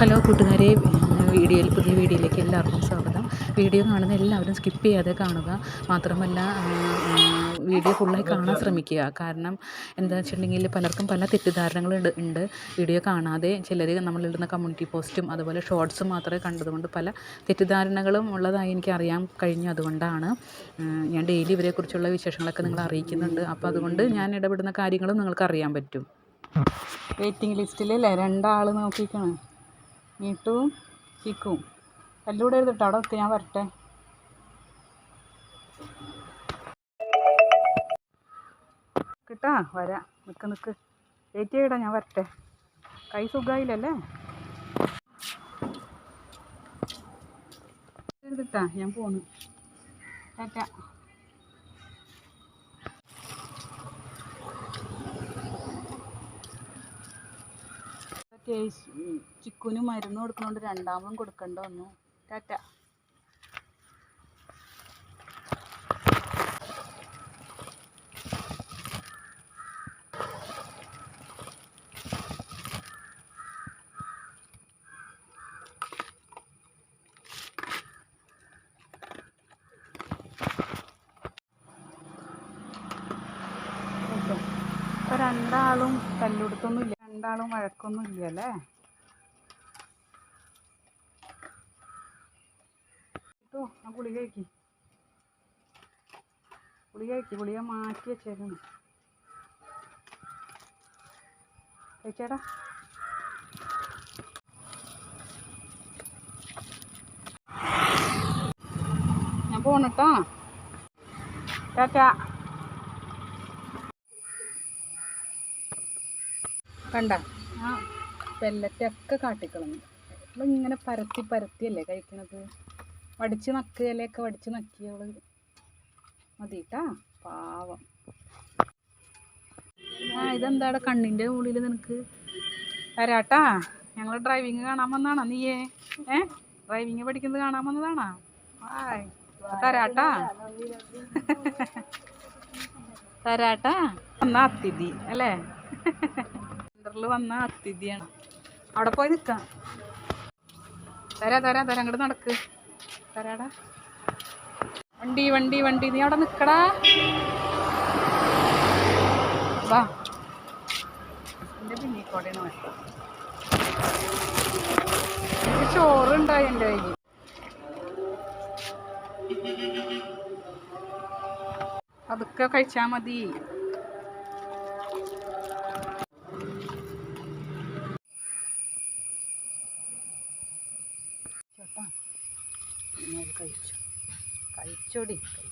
Hello കൂട്ടുകാരെ വീഡിയോയിൽ പുതിയ വീഡിയോയിലേക്ക് എല്ലാവർക്കും സ്വാഗതം. വീഡിയോ കാണുന്ന എല്ലാവരും സ്കിപ്പ് ചെയ്യാതെ കാണുക. മാത്രമല്ല വീഡിയോ ഫുള്ളായി കാണാൻ ശ്രമിക്കുക. കാരണം എന്താ വെച്ചിട്ടുണ്ടെങ്കിൽ പലർക്കും പല തെറ്റിദ്ധാരണകൾ ഉണ്ട്. വീഡിയോ കാണാതെ ചിലർ നമ്മളിടുന്ന കമ്മ്യൂണിറ്റി പോസ്റ്റും അതുപോലെ ഷോർട്സും മാത്രമേ കണ്ടതുകൊണ്ട് പല തെറ്റിദ്ധാരണകളും ഉള്ളതായി എനിക്ക് അറിയാൻ കഴിഞ്ഞു അതുകൊണ്ടാണ്. ഞാൻ ഡെയിലി ഇവരെക്കുറിച്ചുള്ള വിശേഷങ്ങളൊക്കെ നിങ്ങൾ അറിയിക്കുന്നുണ്ട്. അപ്പോൾ അതുകൊണ്ട് ഞാൻ ഇടപെടുന്ന കാര്യങ്ങളും നിങ്ങൾക്ക് അറിയാൻ പറ്റും. വെയിറ്റിംഗ് ലിസ്റ്റിലല്ലേ രണ്ടാൾ നോക്കിക്കണം മീട്ടുവും ചിക്കും. എല്ലൂടെ എഴുതിട്ടോ അവിടെ നിൽക്ക് ഞാൻ വരട്ടെ. കിട്ടാ വരാ. നിൽക്ക് നിൽക്ക് വെയിറ്റ് ചെയ്യടാ ഞാൻ വരട്ടെ. കൈ സുഖമായില്ലല്ലേ എഴുതിട്ടാ ഞാൻ പോണു. ടാറ്റ. കേസ് ചിക്കുന് മരുന്ന് കൊടുക്കുന്നോണ്ട് രണ്ടാമതും കൊടുക്കണ്ട വന്നു. ടാറ്റ. രണ്ടാളും തല്ലുകൊടുത്തൊന്നുമില്ല രണ്ടാളും വഴക്കൊന്നും ഇല്ലല്ലേ? കേട്ടോ ആ ഗുളിക കഴിക്ക്. ഗുളിക കഴിക്ക് ഗുളിക മാറ്റി വെച്ചേക്കണം. കഴിച്ചേടാ. ഞാൻ പോണട്ടോ. ടാറ്റാ. കണ്ട? ആ. പെല്ലറ്റൊക്കെ കാട്ടിക്കളഞ്ഞു. ഇങ്ങനെ പരത്തി പരത്തിയല്ലേ കഴിക്കണത്? വടിച്ച് നക്കുകയിലൊക്കെ വടിച്ച് നക്കിയവൾ മതിട്ടാ? പാവം. ആ ഇതെന്താടാ കണ്ണിന്റെ ഉള്ളിൽ നിനക്ക്? തരാട്ടാ ഞങ്ങൾ ഡ്രൈവിങ് കാണാൻ വന്നാണോ നീയേ? ഏ? ഡ്രൈവിങ് പഠിക്കുന്നത് കാണാൻ വന്നതാണോ? ആയ് തരാട്ടാ. തരാട്ടാ. എന്നാ അതിഥി അല്ലേ? സെന്ററിൽ വന്ന അതിഥിയാണ്. അവിടെ പോയി നിൽക്കാം തരാ തരാ തരാ അങ്ങോട്ട് നടക്ക്. തരാടാ. വണ്ടി വണ്ടി വണ്ടി നീ അവിടെ നിൽക്കടാ വാ. എന്റെ പിന്നെ വട്ടം വേണ്ട ചോറുണ്ടായി എന്റെ കയ്യിൽ അതൊക്കെ കഴിച്ചാൽ മതി. പിന്നെ അത് കഴിച്ചു. കഴിച്ചോടി. കഴിച്ചു